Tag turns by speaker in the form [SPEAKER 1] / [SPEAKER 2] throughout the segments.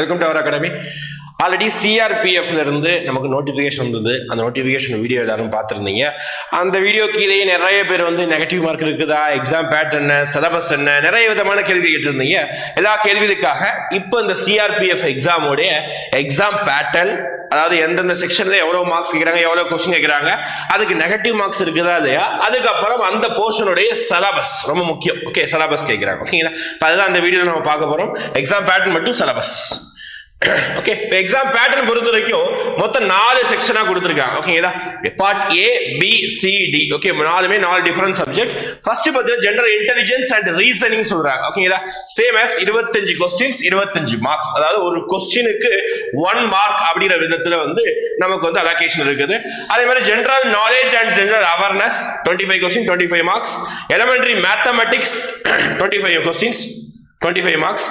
[SPEAKER 1] Welcome to our academy already சிஆர்பிஎஃப்ல இருந்து நமக்கு notification வந்தது. அந்த நோட்டிஃபிகேஷன் வீடியோ எல்லாரும் பார்த்துருந்தீங்க. அந்த வீடியோ கீழே நிறைய பேர் வந்து நெகட்டிவ் மார்க் இருக்குதா? எக்ஸாம் பேட்டர்ன் என்ன? சிலபஸ் என்ன? நிறைய விதமான கேள்வி கேட்டிருந்தீங்க. எல்லா கேள்விகளுக்காக இப்போ இந்த சிஆர்பிஎஃப் எக்ஸாமோடைய எக்ஸாம் பேட்டர்ன் அதாவது எந்தெந்த செக்ஷன்ல எவ்வளவு மார்க்ஸ் கேட்குறாங்க எவ்வளவு கொஸ்டின் கேட்குறாங்க அதுக்கு நெகட்டிவ் மார்க்ஸ் இருக்குதா இல்லையா? அதுக்கப்புறம் அந்த போர்ஷனுடைய சிலபஸ் ரொம்ப முக்கியம். ஓகே சிலபஸ் கேட்குறாங்க. ஓகேங்களா அதுதான் அந்த வீடியோ நம்ம பார்க்க போறோம். எக்ஸாம் பேட்டர்ன் மட்டும் சிலபஸ் ஓகே இப்போ எக்ஸாம் பேட்டர்ன் பொறுத்த வரைக்கும் மொத்தம் நாலு செக்ஷனாக கொடுத்துருக்காங்க. ஓகேங்களா part A B C D okay நாலுமே நாலு டிஃபரெண்ட் சப்ஜெக்ட் ஃபர்ஸ்ட் பார்த்தீங்கன்னா ஜென்ரல் இன்டெலிஜென்ஸ் அண்ட் ரீசனிங் சொல்றாங்க. ஓகேங்களா சேம் ஆஸ் இருபத்தஞ்சு கொஸ்டின்ஸ் இருபத்தஞ்சு மார்க்ஸ் அதாவது ஒரு கொஸ்டினுக்கு ஒன் மார்க் அப்படிங்கிற விதத்துல வந்து நமக்கு வந்து அலோகேஷன் இருக்குது. அதே மாதிரி general knowledge and general awareness twenty five question twenty five marks elementary mathematics twenty five questions twenty five marks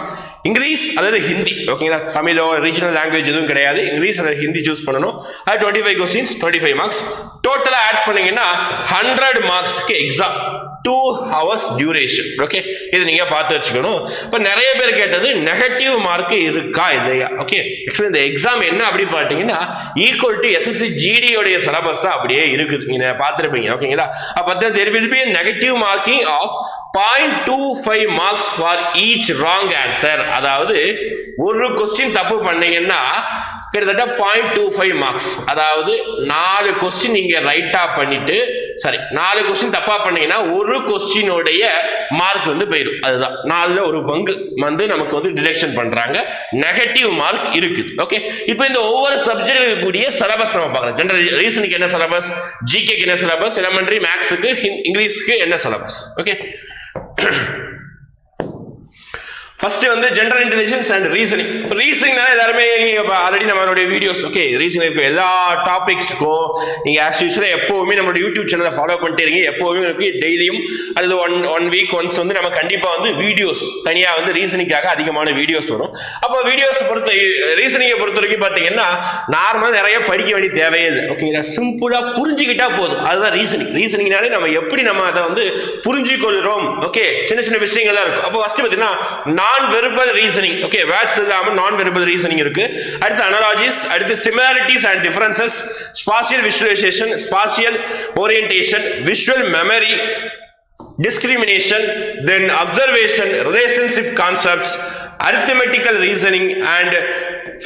[SPEAKER 1] English அதாவது ஹிந்தி ஓகேங்களா தமிழோ ரீஜனல் லாங்குவேஜ் எதுவும் கிடையாது. இங்கிலீஷ் அல்லது ஹிந்தி சூஸ் பண்ணணும். அது twenty five questions twenty five marks டோட்டலாக ஆட் பண்ணீங்கன்னா hundred மார்க்ஸ்க்கு exam two hours duration okay இது நீங்க பார்த்து வச்சுக்கணும். இப்போ நிறைய பேர் கேட்டது நெகட்டிவ் மார்க் இருக்கா இல்லையா? ஓகே ஆக்சுவலி இந்த எக்ஸாம் என்ன அப்படி பார்த்தீங்கன்னா ஈக்குவல் டு எஸ்எஸ்சி ஜிடியோடைய சிலபஸ் தான் அப்படியே இருக்குது. நீங்க பார்த்துருப்பீங்க. ஓகேங்களா அப்போ there will be negative marking of point two five marks for each wrong answer அதாவது ஒரு கொஸ்டின் தப்பு பண்ணீங்கன்னா கிட்டத்தட்ட பாயிண்ட் டூ ஃபைவ் மார்க்ஸ் அதாவது நாலு கொஸ்டின் நீங்கள் ரைட்டாக பண்ணிட்டு சாரி நாலு கொஸ்டின் தப்பா பண்ணீங்கன்னா ஒரு கொஸ்டினுடைய மார்க் வந்து போயிடும் அதுதான். நாலுல ஒரு பங்கு வந்து நமக்கு வந்து டிடெக்ஷன் பண்றாங்க. நெகட்டிவ் மார்க் இருக்குது. ஓகே இப்போ இந்த ஒவ்வொரு சப்ஜெக்ட் இருக்கக்கூடிய சிலபஸ் நம்ம பார்க்கலாம். ஜென்ரல் ரீசனுக்கு என்ன சிலபஸ் ஜிகேக்கு என்ன சிலபஸ் எலமெண்ட்ரி மேக்ஸுக்கு இங்கிலீஷ்க்கு என்ன சிலபஸ் ஓகே ஃபர்ஸ்ட் வந்து ஜென்ரல் இன்டெலிஜென்ஸ் அண்ட் ரீசனிங் ரீசனிங்னா எல்லாருமே நீங்க ஆல்ரெடி நம்மளுடைய வீடியோஸ் ஓகே ரீசனிங் இருக்க எல்லா டாபிக்ஸ்க்கும் நீங்க ஆஸ் யூஸ்வலாக எப்போவுமே நம்மளோட யூடியூப் சேனலை ஃபாலோ பண்ணிட்டு இருங்க. எப்போவுமே உங்களுக்கு டெய்லியும் அல்லது ஒன் ஒன் வீக் ஒன்ஸ் வந்து நம்ம கண்டிப்பா வந்து வீடியோஸ் தனியா வந்து ரீசனிங்காக அதிகமான வீடியோஸ் வரும். அப்போ வீடியோஸ் பொறுத்த ரீசனிங்கை பொறுத்த வரைக்கும் பார்த்தீங்கன்னா நார்மலாக நிறைய படிக்க வேண்டிய தேவையே இல்லை. ஓகேங்களா சிம்பிளா புரிஞ்சுக்கிட்டா போதும். அதுதான் ரீசனிங் ரீசனிங்னாலே நம்ம எப்படி நம்ம அதை வந்து புரிஞ்சுக்கொள்கிறோம்? ஓகே சின்ன சின்ன விஷயங்கள்லாம் இருக்கும். அப்போ ஃபர்ஸ்ட் பார்த்தீங்கன்னா நான் வெர்பல் ரீசனிங் ஓகே வேர்ட்ஸ் இல்லாமல் நான் வெர்பல் ரீசனிங் இருக்கு. அடுத்து அனலாஜிஸ் அடுத்து similarities and differences spatial visualisation spatial orientation visual memory discrimination then observation relationship concepts arithmetical reasoning and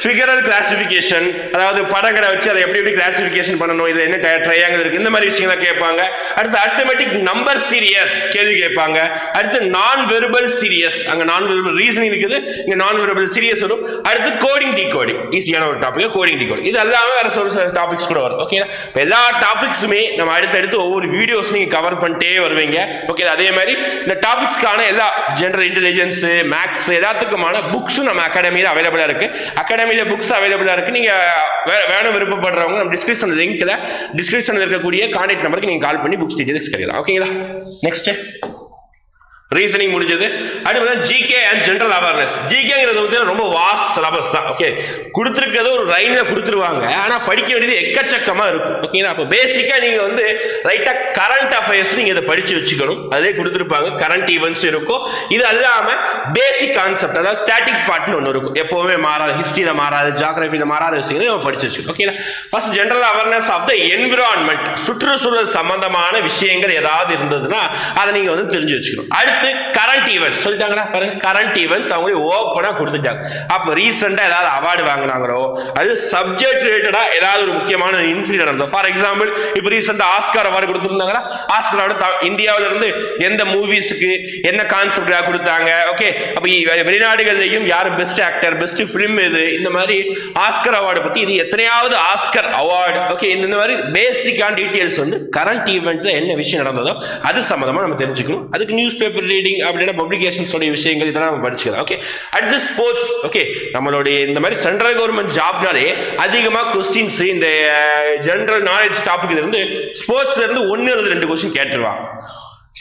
[SPEAKER 1] figural classification அதாவது படங்களை வச்சு அதை எப்படி எப்படி கிளாசிஃபிகேஷன் பண்ணணும் இதில் என்ன ட்ரையாங்கிள் இருக்குது இந்த மாதிரி விஷயங்களை கேட்பாங்க. அடுத்து arithmetic நம்பர் சீரியஸ் கேள்வி கேட்பாங்க. அடுத்து நான் வெர்பல் சீரியஸ் அங்கே நான் வெர்பல் ரீசனிங் இருக்குது இங்கே நான் வெர்பல் சீரியஸ் வரும். அடுத்து கோடிங் டி கோடிங் ஈஸியான ஒரு டாபிக் கோடிங் டி கோடிங் இது எல்லாமே வேறு ஒரு சில டாபிக்ஸ் கூட வரும் ஓகே எல்லா டாபிக்ஸுமே நம்ம அடுத்தடுத்து ஒவ்வொரு வீடியோஸ் நீங்கள் கவர் பண்ணிட்டே வருவீங்க ஓகே அதே மாதிரி இந்த டாபிக்ஸ்க்கான எல்லா ஜென்ரல் இன்டெலிஜென்ஸு மேக்ஸ் எல்லாத்துக்குமான புக்ஸும் நம்ம அகாடமியில் அவைலபிளாக இருக்கு. அகாடமியில புக்ஸ் அவைலபிளா இருக்கு. நீங்க வேணும் விருப்பப்படுறவங்க நம்ம டிஸ்கிரிப்ஷன் லிங்க்ல டிஸ்கிரிப்ஷன்ல இருக்கக்கூடிய கான்டாக்ட் நம்பருக்கு நீங்க கால் பண்ணி புக்ஸ் டீடைல்ஸ் கிடைக்கலாம் ஓகேங்களா நெக்ஸ்ட்டு ரீசனிங் முடிஞ்சது. அடுத்து ஜிகே அண்ட் ஜென்ரல் அவேர்னஸ் ஜிகேங்கிறது வந்து ரொம்ப வாஸ்ட் சிலபஸ் தான். ஓகே கொடுத்துருக்கிறது ஒரு லைனில் கொடுத்துருவாங்க. ஆனால் படிக்க வேண்டியது எக்கச்சக்கமாக இருக்கும். ஓகேங்களா அப்போ பேசிக்காக நீங்கள் வந்து ரைட்டாக கரண்ட் அஃபேர்ஸ் நீங்கள் இதை படிச்சு வச்சுக்கணும். அதே கொடுத்துருப்பாங்க. கரண்ட் ஈவெண்ட்ஸ் இருக்கும். இது அல்லாமல் பேசிக் கான்செப்ட் அதாவது ஸ்டாட்டிக் பார்ட்னு ஒன்று இருக்கும். எப்போவுமே மாறாத ஹிஸ்ட்ரியில் மாறாது ஜாகிரபியில மாறாத விஷயங்களை நம்ம படிச்சு வச்சுக்கணும். ஓகேங்களா first general awareness of the environment சுற்றுச்சூழல் சம்பந்தமான விஷயங்கள் ஏதாவது இருந்ததுன்னா அதை நீங்கள் வந்து தெரிஞ்சு வச்சுக்கணும். அடுத்து கரண்ட் ஈவெண்ட்ஸ் சொல்லிட்டாங்களா பாருங்க கரண்ட் ஈவெண்ட்ஸ் அவங்களே ஓப்பனாக கொடுத்துட்டாங்க. அப்போ ரீசெண்டாக ஏதாவது அவார்டு வாங்கினாங்களோ அது சப்ஜெக்ட் ரிலேட்டடாக ஏதாவது ஒரு முக்கியமான இன்ஃபில் நடந்தோம் ஃபார் எக்ஸாம்பிள் இப்போ ரீசெண்டாக ஆஸ்கார் அவார்டு கொடுத்துருந்தாங்களா ஆஸ்கார் அவார்டு இந்தியாவில இருந்து எந்த மூவிஸ்க்கு என்ன கான்செப்டாக கொடுத்தாங்க ஓகே அப்போ வெளிநாடுகள்லையும் யார் பெஸ்ட் ஆக்டர் பெஸ்ட் ஃபிலிம் இது இந்த மாதிரி ஆஸ்கர் அவார்டு பத்தி இது எத்தனையாவது ஆஸ்கர் அவார்டு ஓகே இந்த மாதிரி பேசிக்கான டீட்டெயில்ஸ் வந்து கரண்ட் ஈவெண்ட்ல என்ன விஷயம் நடந்ததோ அது சம்மந்தமா நம்ம தெரிஞ்சுக்கணும். அதுக்கு நியூஸ் பேப்பர் ரீடிங் அப்படின்னா பப்ளிகேஷன்ஸோடைய விஷயங்கள் இதெல்லாம் நம்ம படிச்சுக்கலாம். ஓகே அடுத்து ஸ்போர்ட்ஸ் ஓகே நம்மளுடைய இந்த மாதிரி சென்ட்ரல் கவர்மெண்ட் ஜாப்னாலே அதிகமாக கொஸ்டின்ஸ் இந்த ஜென்ரல் நாலேஜ் டாபிக்ல இருந்து ஸ்போர்ட்ஸ்ல இருந்து ஒன்று இருந்து ரெண்டு கொஸ்டின் கேட்டுருவான்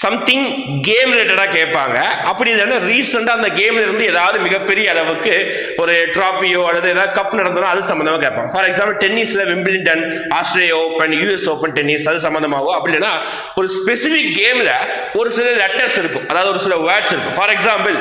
[SPEAKER 1] சம்திங் கேம் ரிலேட்டடாக கேட்பாங்க. அப்படி இல்லைன்னா ரீசெண்டாக அந்த கேம்ல இருந்து ஏதாவது மிகப்பெரிய அளவுக்கு ஒரு ட்ராஃபியோ அல்லது ஏதாவது கப் நடந்ததோ அது சம்மந்தமாக கேட்பாங்க. For example டென்னிஸில் Wimbledon Australia open US open tennis அது சம்மந்தமாகவோ அப்படி இல்லைன்னா ஒரு ஸ்பெசிஃபிக் கேமில் ஒரு சில லெட்டர்ஸ் இருக்கும். அதாவது ஒரு சில வேர்ட்ஸ் இருக்கும். For example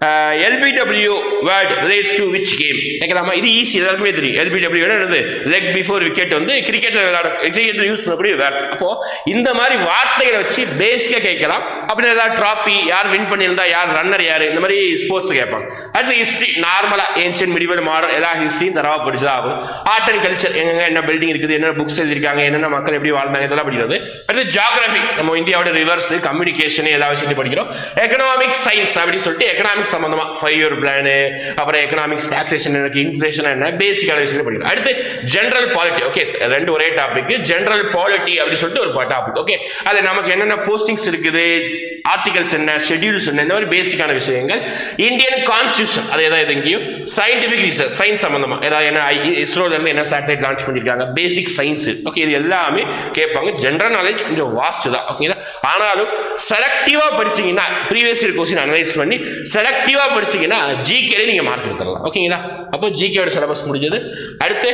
[SPEAKER 1] LBW word relates to which game கேட்கலாமா? இது ஈஸி எல்லாருக்குமே தெரியும். எல்பிடபிள்யூ என்னது? லெக் பிஃபோர் விக்கெட் வந்து கிரிக்கெட்டில் விளையாட கிரிக்கெட்டில் யூஸ் பண்ணக்கூடிய வேர்ட் அப்போது இந்த மாதிரி வார்த்தைகளை வச்சு பேசிக்காக கேட்கலாம். அப்படின்னு ஏதாவது ட்ராஃபி யார் வின் பண்ணியிருந்தா யார் ரன்னர் யார்? இந்த மாதிரி ஸ்போர்ட்ஸ் கேட்பாங்க. அடுத்து ஹிஸ்ட்ரி நார்மலாக ஏன்ஷியன் மிடிவல் மாடல் எல்லா ஹிஸ்ட்ரியும் தரவாக படிச்சதா ஆகும். ஆர்ட் அண்ட் கல்ச்சர் எங்க என்ன பில்டிங் இருக்குது என்ன புக்ஸ் எழுதியிருக்காங்க என்னென்ன மக்கள் எப்படி வாழ்ந்தாங்க இதெல்லாம் படிக்கிறது. அடுத்து ஜாகிரபி நம்ம இந்தியாவோட ரிவர்ஸ் கம்யூனிகேஷன் எல்லா விஷயத்தையும் படிக்கிறோம். எக்கனாமிக் சயின்ஸ் அப்படின்னு சொல்லிட்டு எக்கனாமிக்ஸ் சம்மந்தமாக ஃபைவ் இயர் பிளானு அப்புறம் எக்கனாமிக்ஸ் டாக்ஸேஷன் எனக்கு இன்ஃபிளேஷன் என்ன பேசிக்கான விஷயத்தை படிக்கிறோம். அடுத்து ஜென்ரல் பாலிட்டி ஓகே ரெண்டு ஒரே டாபிக் ஜென்ரல் பாலிட்டி அப்படின்னு சொல்லிட்டு ஒரு டாபிக் ஓகே அது நமக்கு என்னென்ன போஸ்டிங்ஸ் இருக்குது ஆர்டிகல்ஸ் என்ன ஷெட்யூல்ஸ் என்ன இந்த மாதிரி பேசிக்கான விஷயங்கள். இந்தியன் கான்ஸ்டியூஷன் அது ஏதாவது எங்கேயும் சயின்டிஃபிக் ரிசர்ச் சயின்ஸ் சம்பந்தமா. ஏதாவது என்ன இஸ்ரோல இருந்து என்ன சேட்டலைட் லான்ச் பண்ணியிருக்காங்க பேசிக் சயின்ஸ் ஓகே இது எல்லாமே கேட்பாங்க. ஜென்ரல் நாலேஜ் கொஞ்சம் வாஸ்ட் தான். ஓகேங்களா ஆனாலும் செலக்டிவா படிச்சீங்கன்னா ப்ரீவியஸ் இயர் கொஸ்டின் அனலைஸ் பண்ணி செலக்டிவாக படிச்சீங்கன்னா ஜிகேல நீங்கள் மார்க் எடுத்துடலாம். ஓகேங்களா அப்போ ஜிகேயோட சிலபஸ் முடிஞ்சது. அடுத்து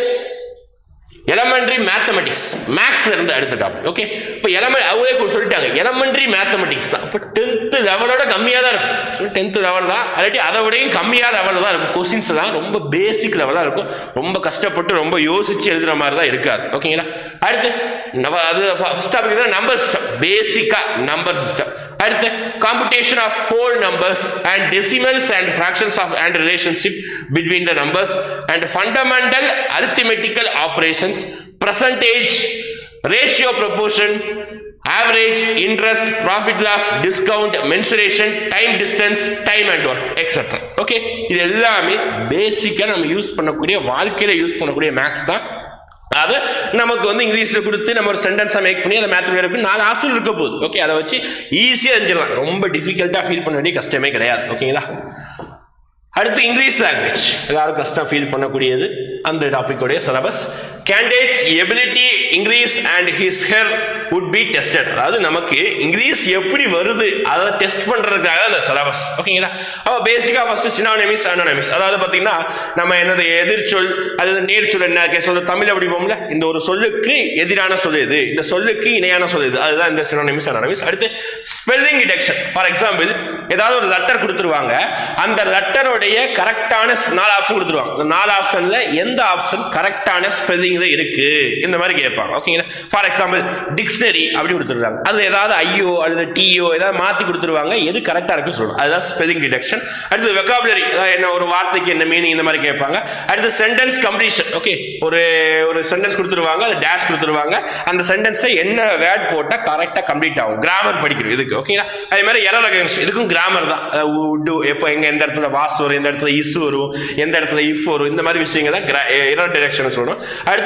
[SPEAKER 1] எலமெண்ட்ரி மேத்தமெட்டிக்ஸ் மேக்ஸ்ல இருந்து அடுத்த டாபிக் ஓகே இப்போ எலம அவங்களே சொல்லிட்டாங்க. எலமெண்ட்ரி மேத்தமெட்டிக்ஸ் தான். இப்போ டென்த்து லெவலோட கம்மியாக தான் இருக்கும். டென்த்து லெவல் தான். அல்லாட்டி அதை விடையும் கம்மியாக லெவலில் தான் இருக்கும். கொஸ்டின்ஸ் தான். ரொம்ப பேசிக் லெவலாக இருக்கும். ரொம்ப கஷ்டப்பட்டு ரொம்ப யோசிச்சு எழுதுகிற மாதிரி தான் இருக்காது. ஓகேங்களா அடுத்து நம்ம அது ஃபர்ஸ்ட் டாபிக் தான் நம்பர் சிஸ்டம் பேசிக்காக நம்பர் சிஸ்டம் அடுத்து competition of whole numbers and decimals and fractions of and relationship between the numbers and fundamental arithmetical operations percentage ratio proportion average interest profit loss discount mensuration time distance time and work etcetera okay இது எல்லாமே பேசிக்காக நம்ம use பண்ணக்கூடிய வாழ்க்கையில் use பண்ணக்கூடிய maths தான். அது நமக்கு வந்து இங்கிலீஷில் கொடுத்து நம்ம ஒரு சென்டென்ஸாக மேக் பண்ணி அதை மேத்தமெட்டிக் நாலு ஆப்ஷன் இருக்க போகுது. ஓகே அதை வச்சு ஈஸியாக செஞ்சிடலாம் ரொம்ப டிஃபிகல்ட்டாக ஃபீல் பண்ண வேண்டிய கஷ்டமே கிடையாது. ஓகேங்களா அடுத்து இங்கிலீஷ் லாங்குவேஜ் எல்லாரும் கஷ்டம் ஃபீல் பண்ணக்கூடியது. அந்த டாப்பிக்கோடைய syllabus candidates ability English and his her would be tested அதாவது நமக்கு இங்கிலீஷ் எப்படி வருது அதை டெஸ்ட் பண்ணுறதுக்காக அந்த சிலபஸ் ஓகேங்களா அப்போ பேசிக்காக ஃபஸ்ட்டு சினானிமிஸ் அனானமிஸ் அதாவது பார்த்தீங்கன்னா நம்ம என்னது எதிர்ச்சொல் அது நேர்ச்சொல் என்ன கே சொல்ல. தமிழ் அப்படி போகும்ல? இந்த ஒரு சொல்லுக்கு எதிரான சொல் இது இந்த சொல்லுக்கு இணையான சொல் இது அதுதான் இந்த சினானிமிஸ் அனானமிஸ் அடுத்து ஸ்பெல்லிங் டிடெக்ஷன் ஃபார் எக்ஸாம்பிள் ஏதாவது ஒரு லெட்டர் கொடுத்துருவாங்க. அந்த லெட்டருடைய கரெக்டான நாலு ஆப்ஷன் கொடுத்துருவாங்க. அந்த நாலு ஆப்ஷனில் எந்த ஆப்ஷன் கரெக்டான ஸ்பெல்லிங் ஸ்பெல்லிங்ல இருக்கு இந்த மாதிரி கேட்பாங்க. ஓகேங்களா ஃபார் எக்ஸாம்பிள் டிக்ஷனரி அப்படி கொடுத்துருக்காங்க அதுல ஏதாவது ஐயோ அல்லது டிஓ ஏதாவது மாத்தி கொடுத்துருவாங்க எது கரெக்டா இருக்கு சொல்லணும். அதுதான் ஸ்பெல்லிங் டிடெக்ஷன் அடுத்து வெக்காபுலரி என்ன ஒரு வார்த்தைக்கு என்ன மீனிங் இந்த மாதிரி கேட்பாங்க. அடுத்து சென்டென்ஸ் கம்ப்ளீஷன் ஓகே ஒரு ஒரு சென்டென்ஸ் கொடுத்துருவாங்க அது டேஷ் கொடுத்துருவாங்க அந்த சென்டென்ஸை என்ன வேர்ட் போட்டா கரெக்டா கம்ப்ளீட் ஆகும். கிராமர் படிக்கிறோம் இதுக்கு ஓகேங்களா அதே மாதிரி எரர் ரெகனேஷன் இதுக்கும் கிராமர் தான். உட்டு எப்போ எங்க எந்த இடத்துல வாஸ் வரும் எந்த இடத்துல இஸ் வரும் எந்த இடத்துல இஃப் வரும் இந்த மாதிரி விஷயங்கள் தான் எரர் டிரெக்ஷன் சொல்லணும். அடுத்து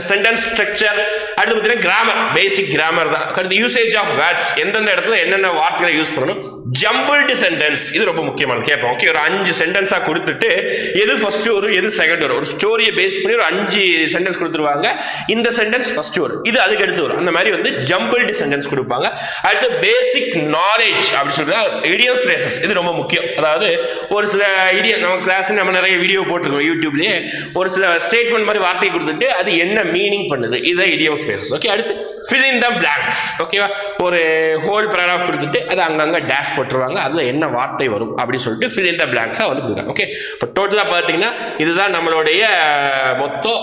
[SPEAKER 1] சென்டென்ஸ் ஸ்ட்ரக்சர் அடுத்து பார்த்தீங்கன்னா கிராமர் பேசிக் கிராமர் தான். அடுத்து யூசேஜ் ஆஃப் வேர்ட்ஸ் எந்தெந்த இடத்துல என்னென்ன வார்த்தைகளை யூஸ் பண்ணணும்? ஜம்பிள்டு சென்டென்ஸ் இது ரொம்ப முக்கியமானது. கேட்போம். ஓகே ஒரு அஞ்சு சென்டென்ஸாக கொடுத்துட்டு எது ஃபர்ஸ்ட் வரும் எது செகண்ட் வரும் ஒரு ஸ்டோரியை பேஸ் பண்ணி ஒரு அஞ்சு சென்டென்ஸ் கொடுத்துருவாங்க. இந்த சென்டென்ஸ் ஃபர்ஸ்ட் வரும் இது அதுக்கு அடுத்து வரும். அந்த மாதிரி வந்து ஜம்பிள்டு சென்டென்ஸ் கொடுப்பாங்க. அடுத்து பேசிக் நாலேஜ் அப்படின்னு சொல்றா இடியம் பிளேசஸ் இது ரொம்ப முக்கியம். அதாவது ஒரு சில இடியம் நம்ம கிளாஸ் நம்ம நிறைய வீடியோ போட்டிருக்கோம் யூடியூப்லேயே ஒரு சில ஸ்டேட்மெண்ட் மாதிரி வார்த்தை கொடுத்துட்டு அது என்ன மீனிங் பண்ணுது? இதை இடியம் ஃப்ரேசஸ் ஓகே அடுத்து fill in the ஓகேவா ஒரு ஹோல் பேராகிராஃப் கொடுத்துட்டு அது அங்கங்கே டேஷ் போட்டுருவாங்க. அதுல என்ன வார்த்தை வரும் அப்படின்னு சொல்லிட்டு fill in the வந்து கொடுக்குறாங்க ஓகே இப்போ டோட்டலாக பார்த்தீங்கன்னா இதுதான் நம்மளுடைய மொத்தம்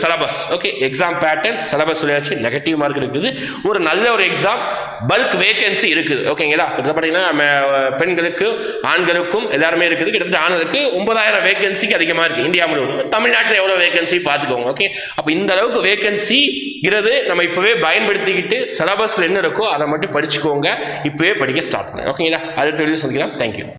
[SPEAKER 1] syllabus okay exam pattern syllabus சொல்லியாச்சு நெகட்டிவ் மார்க் இருக்குது. ஒரு நல்ல ஒரு எக்ஸாம் பல்க் வேகன்சி இருக்குது ஓகேங்களா இதில் பார்த்தீங்கன்னா பெண்களுக்கு ஆண்களுக்கும் எல்லாருமே இருக்குது. கிட்டத்தட்ட ஆண்களுக்கு ஒன்பதாயிரம் வேகன்சிக்கு அதிகமாக இருக்குது இந்தியா முழுவதும். தமிழ்நாட்டில் எவ்வளோ வேகன்சி பார்த்துக்கோங்க ஓகே அப்போ இந்த அளவுக்கு வேகன்சி சிங்கிறது நம்ம இப்போவே பயன்படுத்திக்கிட்டு சிலபஸில் என்ன இருக்கோ அதை மட்டும் படிச்சுக்கோங்க. இப்போவே படிக்க ஸ்டார்ட் பண்ணுங்க ஓகேங்களா அடுத்த வீடியோ சந்திக்கலாம். தேங்க்யூ